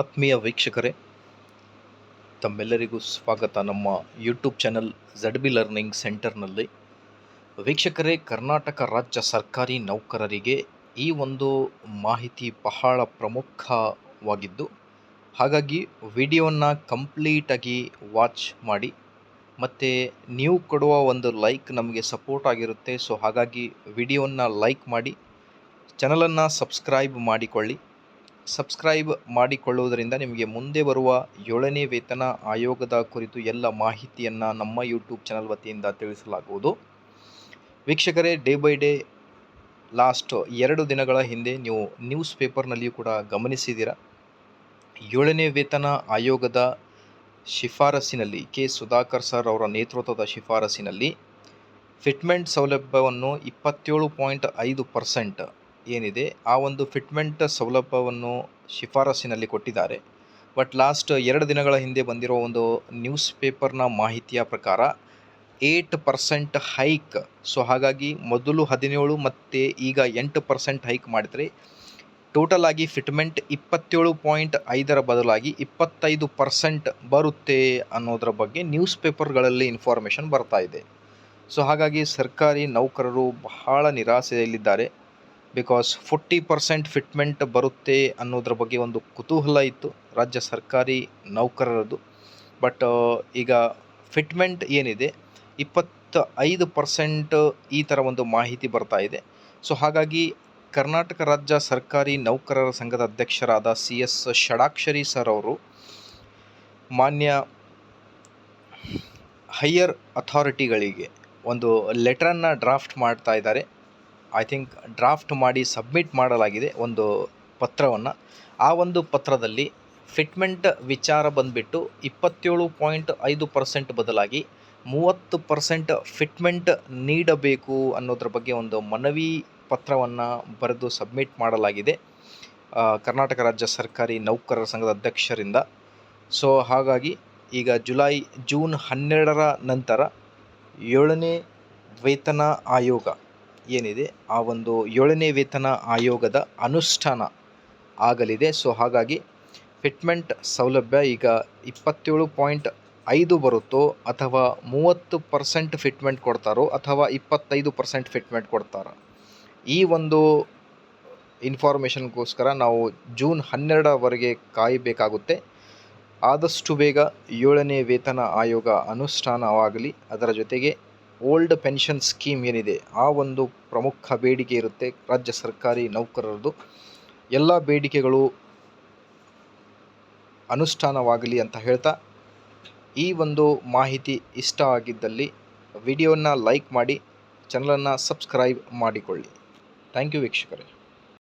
ಆತ್ಮೀಯ ವೀಕ್ಷಕರೇ, ತಮ್ಮೆಲ್ಲರಿಗೂ ಸ್ವಾಗತ. ನಮ್ಮ YouTube channel Z B learning ಸೆಂಟರ್ನಲ್ಲಿ ವೀಕ್ಷಕರೇ, ಕರ್ನಾಟಕ ರಾಜ್ಯ ಸರ್ಕಾರಿ ನೌಕರರಿಗೆ ಈ ಒಂದು ಮಾಹಿತಿ ಬಹಳ ಪ್ರಮುಖವಾಗಿದ್ದು, ಹಾಗಾಗಿ ವಿಡಿಯೋನ ಕಂಪ್ಲೀಟಾಗಿ ವಾಚ್ ಮಾಡಿ, ಮತ್ತು ನೀವು ಕೊಡುವ ಒಂದು ಲೈಕ್ ನಮಗೆ ಸಪೋರ್ಟ್ ಆಗಿರುತ್ತೆ. ಸೊ ಹಾಗಾಗಿ ವಿಡಿಯೋನ ಲೈಕ್ ಮಾಡಿ ಚಾನಲನ್ನು ಸಬ್ಸ್ಕ್ರೈಬ್ ಮಾಡಿಕೊಳ್ಳಿ. ಸಬ್ಸ್ಕ್ರೈಬ್ ಮಾಡಿಕೊಳ್ಳುವುದರಿಂದ ನಿಮಗೆ ಮುಂದೆ ಬರುವ ಏಳನೇ ವೇತನ ಆಯೋಗದ ಕುರಿತು ಎಲ್ಲ ಮಾಹಿತಿಯನ್ನು ನಮ್ಮ ಯೂಟ್ಯೂಬ್ ಚಾನಲ್ ವತಿಯಿಂದ ತಿಳಿಸಲಾಗುವುದು. ವೀಕ್ಷಕರೇ, ಡೇ ಬೈ ಡೇ, ಲಾಸ್ಟ್ ಎರಡು ದಿನಗಳ ಹಿಂದೆ ನೀವು ನ್ಯೂಸ್ ಪೇಪರ್ನಲ್ಲಿಯೂ ಕೂಡ ಗಮನಿಸಿದ್ದೀರ. ಏಳನೇ ವೇತನ ಆಯೋಗದ ಶಿಫಾರಸ್ಸಿನಲ್ಲಿ ಕೆ. ಸುಧಾಕರ್ ಸರ್ ಅವರ ನೇತೃತ್ವದ ಶಿಫಾರಸ್ಸಿನಲ್ಲಿ ಫಿಟ್ಮೆಂಟ್ ಸೌಲಭ್ಯವನ್ನು ಇಪ್ಪತ್ತೇಳು ಪಾಯಿಂಟ್ ಐದು ಪರ್ಸೆಂಟ್ ಏನಿದೆ, ಆ ಒಂದು ಫಿಟ್ಮೆಂಟ್ ಸೌಲಭ್ಯವನ್ನು ಶಿಫಾರಸ್ಸಿನಲ್ಲಿ ಕೊಟ್ಟಿದ್ದಾರೆ. ಬಟ್ ಲಾಸ್ಟ್ ಎರಡು ದಿನಗಳ ಹಿಂದೆ ಬಂದಿರೋ ಒಂದು ನ್ಯೂಸ್ ಪೇಪರ್ನ ಮಾಹಿತಿಯ ಪ್ರಕಾರ ಏಟ್ ಪರ್ಸೆಂಟ್ ಹೈಕ್ ಸೊ ಹಾಗಾಗಿ ಮೊದಲು ಹದಿನೇಳು, ಮತ್ತು ಈಗ ಎಂಟು ಪರ್ಸೆಂಟ್ ಹೈಕ್ ಮಾಡಿದರೆ ಟೋಟಲ್ ಆಗಿ ಫಿಟ್ಮೆಂಟ್ ಇಪ್ಪತ್ತೇಳು ಪಾಯಿಂಟ್ ಐದರ ಬದಲಾಗಿ ಇಪ್ಪತ್ತೈದು ಪರ್ಸೆಂಟ್ ಬರುತ್ತೆ ಅನ್ನೋದರ ಬಗ್ಗೆ ನ್ಯೂಸ್ ಪೇಪರ್ಗಳಲ್ಲಿ ಇನ್ಫಾರ್ಮೇಷನ್ ಬರ್ತಾ ಇದೆ. ಸೊ ಹಾಗಾಗಿ ಸರ್ಕಾರಿ ನೌಕರರು ಬಹಳ ನಿರಾಸೆಯಲ್ಲಿದ್ದಾರೆ. ಬಿಕಾಸ್ ಫೋರ್ಟಿ ಪರ್ಸೆಂಟ್ ಫಿಟ್ಮೆಂಟ್ ಬರುತ್ತೆ ಅನ್ನೋದ್ರ ಬಗ್ಗೆ ಒಂದು ಕುತೂಹಲ ಇತ್ತು. ರಾಜ್ಯ ಸರ್ಕಾರಿ ನೌಕರರದು ಬಟ್ ಈಗ ಫಿಟ್ಮೆಂಟ್ ಏನಿದೆ ಇಪ್ಪತ್ತ ಐದು ಪರ್ಸೆಂಟ್ ಈ ಥರ ಒಂದು ಮಾಹಿತಿ ಬರ್ತಾ ಇದೆ. ಸೊ ಹಾಗಾಗಿ ಕರ್ನಾಟಕ ರಾಜ್ಯ ಸರ್ಕಾರಿ ನೌಕರರ ಸಂಘದ ಅಧ್ಯಕ್ಷರಾದ ಸಿ ಎಸ್ ಷಡಾಕ್ಷರಿ ಸರ್ ಅವರು ಮಾನ್ಯ ಹೈಯರ್ ಅಥಾರಿಟಿಗಳಿಗೆ ಒಂದು ಲೆಟ್ರನ್ನು ಡ್ರಾಫ್ಟ್ ಮಾಡ್ತಾ ಇದ್ದಾರೆ. ಐ ಥಿಂಕ್ ಡ್ರಾಫ್ಟ್ ಮಾಡಿ ಸಬ್ಮಿಟ್ ಮಾಡಲಾಗಿದೆ ಒಂದು ಪತ್ರವನ್ನು. ಆ ಒಂದು ಪತ್ರದಲ್ಲಿ ಫಿಟ್ಮೆಂಟ್ ವಿಚಾರ ಬಂದುಬಿಟ್ಟು ಇಪ್ಪತ್ತೇಳು ಪಾಯಿಂಟ್ ಐದು ಪರ್ಸೆಂಟ್ ಬದಲಾಗಿ ಮೂವತ್ತು ಪರ್ಸೆಂಟ್ ಫಿಟ್ಮೆಂಟ್ ನೀಡಬೇಕು ಅನ್ನೋದ್ರ ಬಗ್ಗೆ ಒಂದು ಮನವಿ ಪತ್ರವನ್ನು ಬರೆದು ಸಬ್ಮಿಟ್ ಮಾಡಲಾಗಿದೆ. ಕರ್ನಾಟಕ ರಾಜ್ಯ ಸರ್ಕಾರಿ ನೌಕರರ ಸಂಘದ ಅಧ್ಯಕ್ಷರಿಂದ. ಸೊ ಹಾಗಾಗಿ ಈಗ ಜುಲೈ ಜೂನ್ ಹನ್ನೆರಡರ ನಂತರ ಏಳನೇ ವೇತನ ಆಯೋಗ ಏನಿದೆ? ಆ ಒಂದು ಏಳನೇ ವೇತನ ಆಯೋಗದ ಅನುಷ್ಠಾನ ಆಗಲಿದೆ. ಸೊ, ಹಾಗಾಗಿ ಫಿಟ್ಮೆಂಟ್ ಸೌಲಭ್ಯ ಈಗ ಇಪ್ಪತ್ತೇಳು ಪಾಯಿಂಟ್ ಐದು ಬರುತ್ತೋ ಅಥವಾ ಮೂವತ್ತು ಪರ್ಸೆಂಟ್ ಫಿಟ್ಮೆಂಟ್ ಕೊಡ್ತಾರೋ ಅಥವಾ ಇಪ್ಪತ್ತೈದು ಪರ್ಸೆಂಟ್ ಫಿಟ್ಮೆಂಟ್ ಕೊಡ್ತಾರೋ? ಈ ಒಂದು ಇನ್ಫಾರ್ಮೇಷನ್ಗೋಸ್ಕರ ನಾವು ಜೂನ್ ಹನ್ನೆರಡರವರೆಗೆ ಕಾಯಬೇಕಾಗುತ್ತೆ. ಆದಷ್ಟು ಬೇಗ ಏಳನೇ ವೇತನ ಆಯೋಗ ಅನುಷ್ಠಾನವಾಗಲಿ. ಅದರ ಜೊತೆಗೆ ಓಲ್ಡ್ ಪೆನ್ಷನ್ ಸ್ಕೀಮ್ ಏನಿದೆ, ಆ ಒಂದು ಪ್ರಮುಖ ಬೇಡಿಕೆ ಇರುತ್ತೆ ರಾಜ್ಯ ಸರ್ಕಾರಿ ನೌಕರರದು ಎಲ್ಲ ಬೇಡಿಕೆಗಳು ಅನುಷ್ಠಾನವಾಗಲಿ ಅಂತ ಹೇಳ್ತಾ, ಈ ಒಂದು ಮಾಹಿತಿ ಇಷ್ಟ ಆಗಿದ್ದಲ್ಲಿ ವಿಡಿಯೋನ ಲೈಕ್ ಮಾಡಿ ಚಾನಲನ್ನು ಸಬ್ಸ್ಕ್ರೈಬ್ ಮಾಡಿಕೊಳ್ಳಿ. ಥ್ಯಾಂಕ್ ಯು ವೀಕ್ಷಕರೇ.